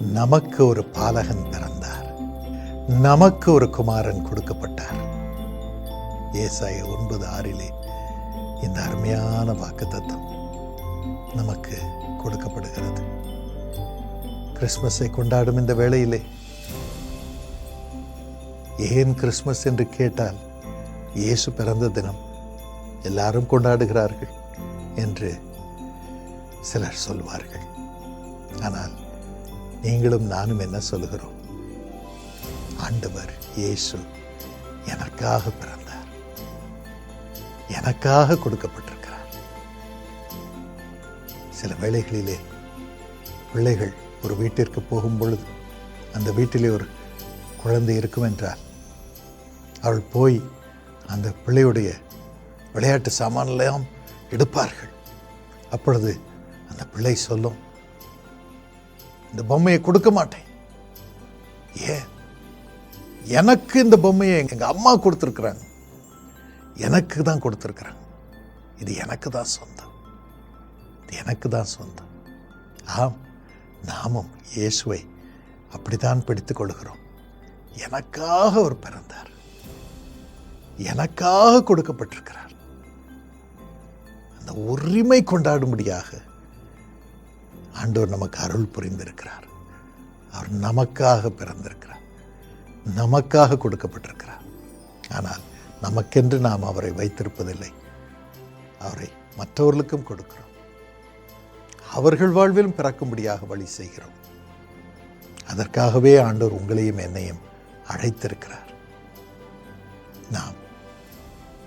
நமக்கு ஒரு பாலகன் பிறந்தார். நமக்கு ஒரு குமாரன் கொடுக்கப்பட்டார். ஏசாய ஒன்பது ஆறிலே இந்த அருமையான வாக்குத்தத்தம் நமக்கு கொடுக்கப்படுகிறது. கிறிஸ்மஸை கொண்டாடும் இந்த வேளையிலே ஏன் கிறிஸ்மஸ் என்று கேட்டால் இயேசு பிறந்த தினம் எல்லாரும் கொண்டாடுகிறார்கள் என்று சிலர் சொல்வார்கள். ஆனால் நீங்களும் நானும் என்ன சொல்லுகிறோம்? ஆண்டவர் இயேசு எனக்காக பிறந்தார். எனக்காக கொடுக்கப்பட்டிருக்கிறார். சில வேளைகளிலே பிள்ளைகள் ஒரு வீட்டிற்கு போகும் பொழுது அந்த வீட்டிலே ஒரு குழந்தை இருக்கும் என்றால் அவள் போய் அந்த பிள்ளையுடைய விளையாட்டு சாமான்லாம் எடுப்பார்கள். அப்பொழுது அந்த பிள்ளை சொல்லும் இந்த பொம்மையை கொடுக்க மாட்டேன். ஏன்? எனக்கு இந்த பொம்மையை எங்க அம்மா கொடுத்துருக்குறாங்க. எனக்கு தான் கொடுத்துருக்குறாங்க. இது எனக்கு தான் சொந்தம். இது எனக்கு தான் சொந்தம். ஆம் நாமும் இயேசுவை அப்படித்தான் பிடித்துக் கொள்கிறோம். எனக்காக அவர் பிறந்தார். எனக்காக கொடுக்கப்பட்டிருக்கிறார். அந்த உரிமை கொண்டாடும்படியாக ஆண்டவர் நமக்கு அருள் புரிந்திருக்கிறார். அவர் நமக்காக பிறந்திருக்கிறார். நமக்காக கொடுக்கப்பட்டிருக்கிறார். ஆனால் நமக்கென்று நாம் அவரை வைத்திருப்பதில்லை. அவரை மற்றவர்களுக்கும் கொடுக்கிறோம். அவர்கள் வாழ்விலும் பிறக்கும்படியாக வழி செய்கிறோம். அதற்காகவே ஆண்டவர் உங்களையும் என்னையும் அழைத்திருக்கிறார். நாம்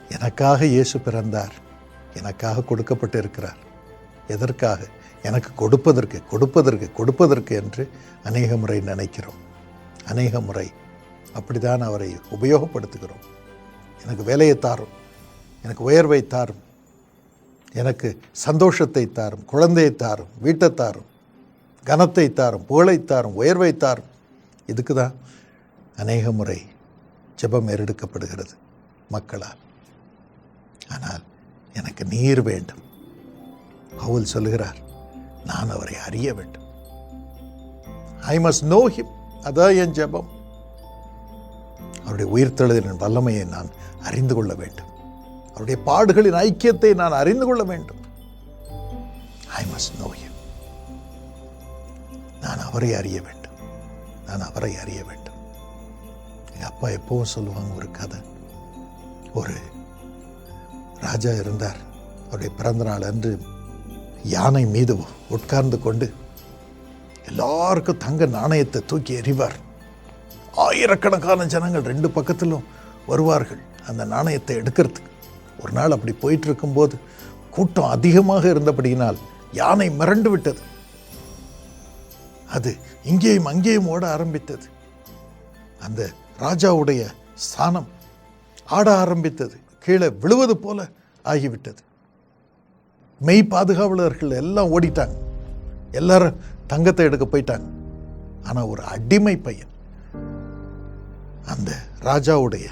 எனக்காக இயேசு பிறந்தார். எனக்காக கொடுக்கப்பட்டிருக்கிறார். எதற்காக? எனக்கு கொடுப்பதற்கு கொடுப்பதற்கு கொடுப்பதற்கு என்று அநேக முறை நினைக்கிறோம். அநேக முறை அப்படிதான் அவரை உபயோகப்படுத்துகிறோம். எனக்கு வேலையை தாரும் எனக்கு உயர்வை தாரும் எனக்கு சந்தோஷத்தை தாரும் குழந்தையை தாரும் வீட்டை தாரும் கனத்தை தாரும் புகழை தாரும் உயர்வை தாரும். இதுக்கு தான் அநேக முறை ஜெபம் ஏறெடுக்கப்படுகிறது மக்களால். ஆனால் எனக்கு நீர் வேண்டும். பவுல் சொல்கிறார் நான் அவரை அறிய வேண்டும். ஐ மஸ்ட் நோ ஹிம் அதான் என் ஜெபம். அவருடைய உயிர்த்தெழுதலின் வல்லமையை நான் அறிந்து கொள்ள வேண்டும். அவருடைய பாடுகளின் ஐக்கியத்தை நான் அறிந்து கொள்ள வேண்டும். ஐ மஸ்ட் நோ ஹிம் நான் அவரை அறிய வேண்டும். நான் அவரை அறிய வேண்டும். எங்கள் அப்பா எப்பவும் சொல்லுவாங்க ஒரு கதை. ஒரு ராஜா இருந்தார். அவருடைய பிறந்த நாள் அன்று யானை மீது உட்கார்ந்து கொண்டு எல்லாருக்கும் தங்க நாணயத்தை தூக்கி எறிவார். ஆயிரக்கணக்கான ஜனங்கள் ரெண்டு பக்கத்திலும் வருவார்கள் அந்த நாணயத்தை எடுக்கிறதுக்கு. ஒரு நாள் அப்படி போயிட்டு இருக்கும்போது கூட்டம் அதிகமாக இருந்தபடியினால் யானை மிரண்டு விட்டது. அது இங்கேயும் அங்கேயும் ஓட ஆரம்பித்தது. அந்த ராஜாவுடைய ஸ்தானம் ஆட ஆரம்பித்தது. கீழே விழுவது போல ஆகிவிட்டது. மெய் பாதுகாவலர்கள் எல்லாம் ஓடிட்டாங்க. எல்லாரும் தங்கத்தை எடுக்க போயிட்டாங்க. ஆனால் ஒரு அடிமை பையன் அந்த ராஜாவுடைய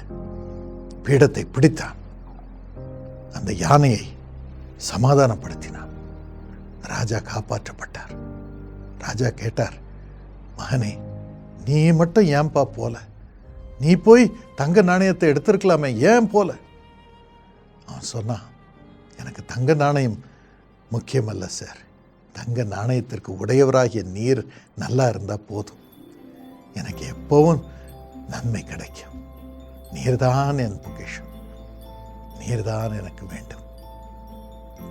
பீடத்தை பிடித்தான். அந்த யானையை சமாதானப்படுத்தினான். ராஜா காப்பாற்றப்பட்டார். ராஜா கேட்டார் மகனே நீ மட்டும் ஏன்பா போல? நீ போய் தங்க நாணயத்தை எடுத்திருக்கலாமே ஏன் போல? அவன் சொன்னான் எனக்கு தங்க நாணயம் முக்கியமல்ல சார். தங்க நாணயத்திற்கு உடையவராகிய நீர் நல்லா இருந்தால் போதும். எனக்கு எப்பவும் நன்மை கிடைக்கும். நீர்தான் என் பொக்கிஷம். நீர்தான் எனக்கு வேண்டும்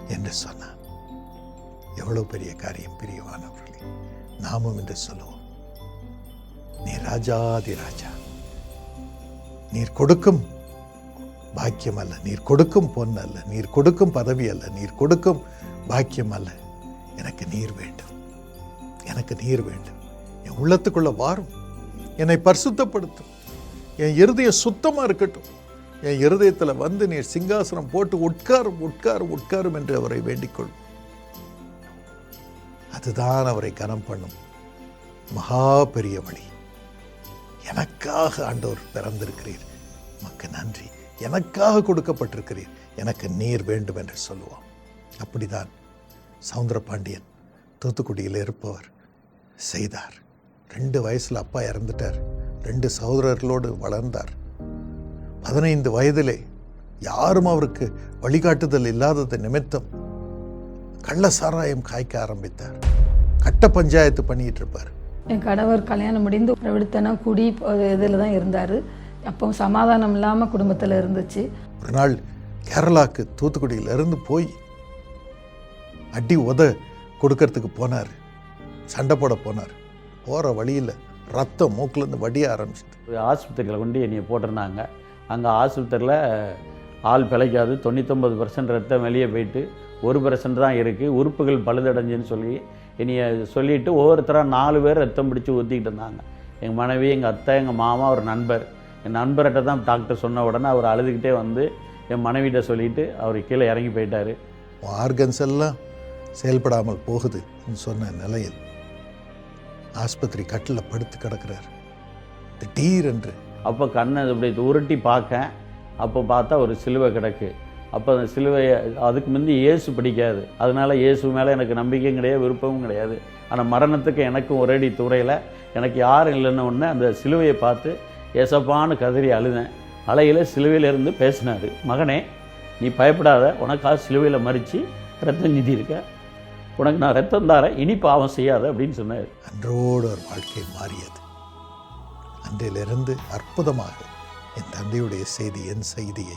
என்று சொன்னான் எவ்வளோ பெரிய காரியம் பிரியமானவர்களே. நாமும் என்று சொல்லுவோம். நீ ராஜாதி ராஜா. நீர் கொடுக்கும் பாக்கியம் அல்ல நீர் கொடுக்கும் பொன் அல்ல நீர் கொடுக்கும் பதவி அல்ல நீர் கொடுக்கும் பாக்கியம் அல்ல எனக்கு நீர் வேண்டும். எனக்கு நீர் வேண்டும். என் உள்ளத்துக்குள்ள வாரும். என்னை பரிசுத்தப்படுத்தும். என் இருதயம் சுத்தமாக இருக்கட்டும். என் இருதயத்தில் வந்து நீர் சிங்காசனம் போட்டு உட்காரும் உட்காரும் உட்காரும் என்று அவரை வேண்டிக்கொள். அதுதான் அவரை கனம் பண்ணும். மகா பெரிய வழி. எனக்காக ஆண்டவர் பிறந்திருக்கிறீர். மக்கு நன்றி. எனக்காக கொடுக்கப்பட்டிருக்கிறீர். எனக்கு நீர் வேண்டும் என்று சொல்லுவான் அப்படிதான் சவுந்தர பாண்டியன் தூத்துக்குடியில் இருப்பவர் செய்தார். ரெண்டு வயசில் அப்பா இறந்துட்டார். ரெண்டு சகோதரர்களோடு வளர்ந்தார். பதினைந்து வயதிலே யாரும் அவருக்கு வழிகாட்டுதல் இல்லாதது நிமித்தம் கள்ள சாராயம் காய்க்க ஆரம்பித்தார். கட்ட பஞ்சாயத்து பண்ணிட்டு இருப்பார். என் கணவர் கல்யாணம் முடிந்து விடுத்தனா குடி இதில் தான் இருந்தார். அப்போ சமாதானம் இல்லாமல் குடும்பத்தில் இருந்துச்சு. ஒரு நாள் கேரளாக்கு தூத்துக்குடியிலிருந்து போய் அடி உத கொடுக்கறதுக்கு போனார். சண்டை போட போனார். போகிற வழியில் ரத்தம் மூக்குலேருந்து வடிய ஆரம்பிச்சிட்டு ஆஸ்பத்திரியில் கொண்டு என்னைய போட்டிருந்தாங்க. அங்கே ஆஸ்பத்திரியில் ஆள் பிழைக்காது. தொண்ணூத்தொம்பது பர்சன்ட் ரத்தம் வெளியே போயிட்டு ஒரு பர்சன்ட் தான் இருக்குது உறுப்புகள் பழுதடைஞ்சுன்னு சொல்லி என்னைய சொல்லிவிட்டு ஒவ்வொருத்தராக நாலு பேர் ரத்தம் பிடிச்சி ஊற்றிக்கிட்டு இருந்தாங்க. எங்கள் மனைவி எங்கள் அத்தை எங்கள் மாமா ஒரு நண்பர். என் நண்பர்கிட்ட தான் டாக்டர் சொன்ன உடனே அவர் அழுதுகிட்டே வந்து என் மனைவிட்ட சொல்லிவிட்டு அவர் கீழே இறங்கி போயிட்டார். ஆர்கன்ஸ் எல்லாம் செயல்படாமல் போகுது சொன்ன நிலையில் ஆஸ்பத்திரி கட்டில் படுத்து கிடக்கிறார். திடீரென்று அப்போ கண்ணை இப்படி உருட்டி பார்க்க அப்போ பார்த்தா ஒரு சிலுவை கிடக்கு. அப்போ அந்த சிலுவையை அதுக்கு முந்தி இயேசு பிடிக்காது. அதனால இயேசு மேலே எனக்கு நம்பிக்கையும் கிடையாது விருப்பமும் கிடையாது. ஆனால் மரணத்துக்கு எனக்கும் ஒரேடி துறையில் எனக்கு யாரும் இல்லைன்னு ஒன்று அந்த சிலுவையை பார்த்து ஏசப்பான்னு கதறி அழுதேன். அலையில் சிலுவையிலேருந்து பேசினார். மகனே நீ பயப்படாத உனக்காக சிலுவையில் மறித்து ரத்தம் நிதி இருக்க உனக்கு நான் ரத்தம் தாரேன் இனி பாவம் செய்யாத அப்படின்னு சொன்னார். அன்றோடு ஒரு வாழ்க்கை மாறியது. அன்றிலிருந்து அற்புதமாக என் தந்தையுடைய செய்தி என் செய்தியை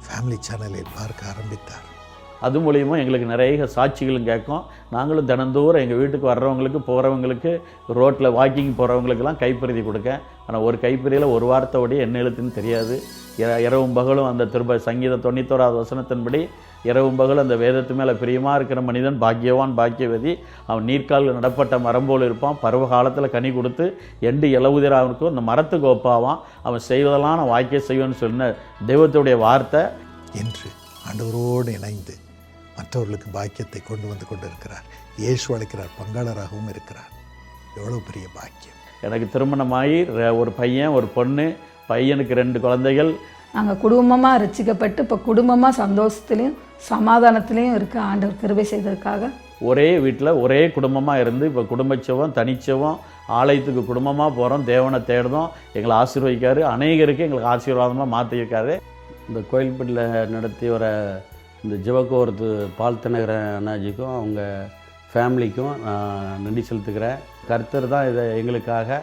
ஃபேமிலி சேனலில் பார்க்க ஆரம்பித்தார். அது மூலியமாக எங்களுக்கு நிறைய சாட்சிகளும் கேட்கும். நாங்களும் தினந்தோறும் எங்கள் வீட்டுக்கு வர்றவங்களுக்கு போகிறவங்களுக்கு ரோட்டில் வாக்கிங் போகிறவங்களுக்கெல்லாம் கைப்பிரதி கொடுக்கேன். ஆனால் ஒரு கைப்பிரியில் ஒரு வார்த்தையோடைய என்ன எழுத்துன்னு தெரியாது. இர- இரவும் பகலும் அந்த திரும்ப சங்கீத தொண்ணூத்தோராவது வசனத்தின்படி இரவும் பகலும் அந்த வேதத்து மேலே பிரியமாக இருக்கிற மனிதன் பாக்கியவான் பாக்கியவதி. அவன் நீர்க்காலில் நடப்பட்ட மரம் போல் இருப்பான். பருவ காலத்தில் கனி கொடுத்து எண்டு இளவுதிராக இருக்கும் அந்த மரத்துக்கு ஒப்பாவான். அவன் செய்வதெல்லாம் நான் வாக்கிய செய்வேன்னு சொன்ன தெய்வத்துடைய வார்த்தை. என்று ஆண்டவரோடு இணைந்து மற்றவர்களுக்கு பாக்கியத்தை கொண்டு வந்து கொண்டிருக்கிறார். இயேசு அழைக்கிறார் பங்காளராகவும் இருக்கிறார். எவ்வளவு பெரிய பாக்கியம். எனக்கு திருமணமாகி ரெ- ஒரு பையன் ஒரு பொண்ணு பையனுக்கு ரெண்டு குழந்தைகள் நாங்கள் குடும்பமாக ரசிக்கப்பட்டு இப்போ குடும்பமாக சந்தோஷத்துலேயும் சமாதானத்துலேயும் இருக்க ஆண்டவர் கிருபை செய்ததுக்காக ஒரே வீட்டில் ஒரே குடும்பமாக இருந்து இப்போ குடும்பச்சவம் தனிச்சவம் ஆலயத்துக்கு குடும்பமாக போகிறோம் தேவனை தேடுறோம். எங்களை ஆசீர்வதிக்காரு. அநேகருக்கு எங்களுக்கு ஆசீர்வாதமாக மாற்றியிருக்காரு இந்த கோயில்பட்டியில் நடத்தி வர இந்த ஜிவகோரத்து பால் தினகர அண்ணாஜிக்கும் அவங்க ஃபேமிலிக்கும் நான் நன்றி செலுத்துக்கிறேன் கர்த்தர் தான் இதை எங்களுக்காக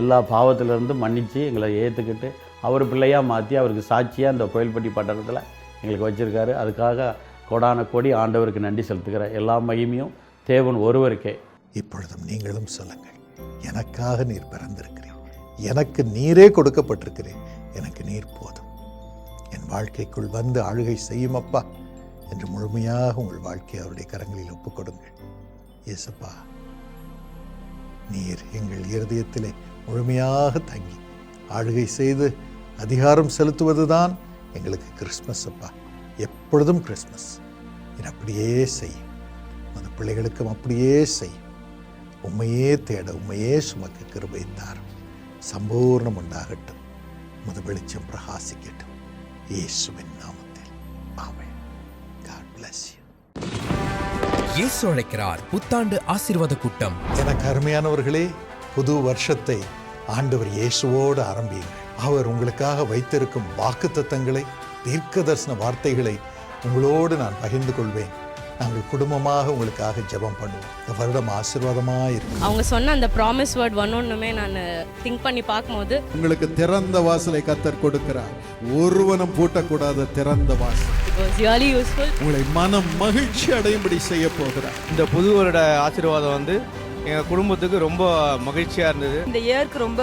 எல்லா பாவத்திலிருந்து மன்னித்து எங்களை ஏற்றுக்கிட்டு அவர் பிள்ளையாக மாற்றி அவருக்கு சாட்சியாக இந்த கோயில்பட்டி பட்டணத்தில் எங்களுக்கு வச்சுருக்காரு. அதுக்காக கோடான கோடி ஆண்டவருக்கு நன்றி செலுத்துகிற எல்லா மகிமையும் தேவன் ஒருவருக்கே. இப்பொழுதும் நீங்களும் சொல்லுங்கள். எனக்காக நீர் பிறந்திருக்கிறீர். எனக்கு நீரே கொடுக்கப்பட்டிருக்கிறேன் எனக்கு நீர் போதும். என் வாழ்க்கைக்குள் வந்து ஆளுகை செய்யும் அப்பா என்று முழுமையாக உங்கள் வாழ்க்கையை அவருடைய கரங்களில் ஒப்புக்கொடுங்கள். இயேசுப்பா நீர் எங்கள் இருதயத்திலே முழுமையாக தங்கி ஆளுகை செய்து அதிகாரம் செலுத்துவதுதான் எங்களுக்கு கிறிஸ்மஸ் அப்பா. எப்பொழுதும் கிறிஸ்மஸ். நீர் அப்படியே செய்யும் அந்த பிள்ளைகளுக்கும் அப்படியே செய்யும் உண்மையே தேட உண்மையே சுமக்க கிருபை தாரும் சம்பூர்ணம் உண்டாகட்டும். முது வெளிச்சம் பிரகாசிக்கட்டும். இயேசுவின் நாமத்தில். ஆமென். God bless you. இயேசு அழைக்கிறார் புத்தாண்டு ஆசீர்வாத கூட்டம். எனக்கு அருமையானவர்களே புது வருஷத்தை ஆண்டவர் இயேசுவோடு ஆரம்பியுங்கள். அவர் உங்களுக்காக வைத்திருக்கும் வாக்குத்தத்தங்களை தீர்க்க தரிசன வார்த்தைகளை உங்களோடு நான் பகிர்ந்து கொள்வேன். நாங்கள் குடும்பமாக உங்களுக்காக ஜெபம் பண்ணுவோம். இந்த வருடம் ஆசீர்வாதமாக இருக்கும். அவங்க சொன்ன அந்த ப்ராமிஸ் வேர்ட் ஒன்னொன்றுமே நான் திங்க் பண்ணி பார்க்கும்போது உங்களுக்கு திறந்த வாசலை கத்தர் கொடுக்கிறார். ஒருவனும் பூட்டக்கூடாத திறந்த வாசல். உங்களை மனம் மகிழ்ச்சி அடையும்படி செய்ய போகிறார். இந்த புது வருட ஆசீர்வாதம் வந்து எங்கள் குடும்பத்துக்கு ரொம்ப மகிழ்ச்சியாக இருந்தது. இந்த இயருக்கு ரொம்ப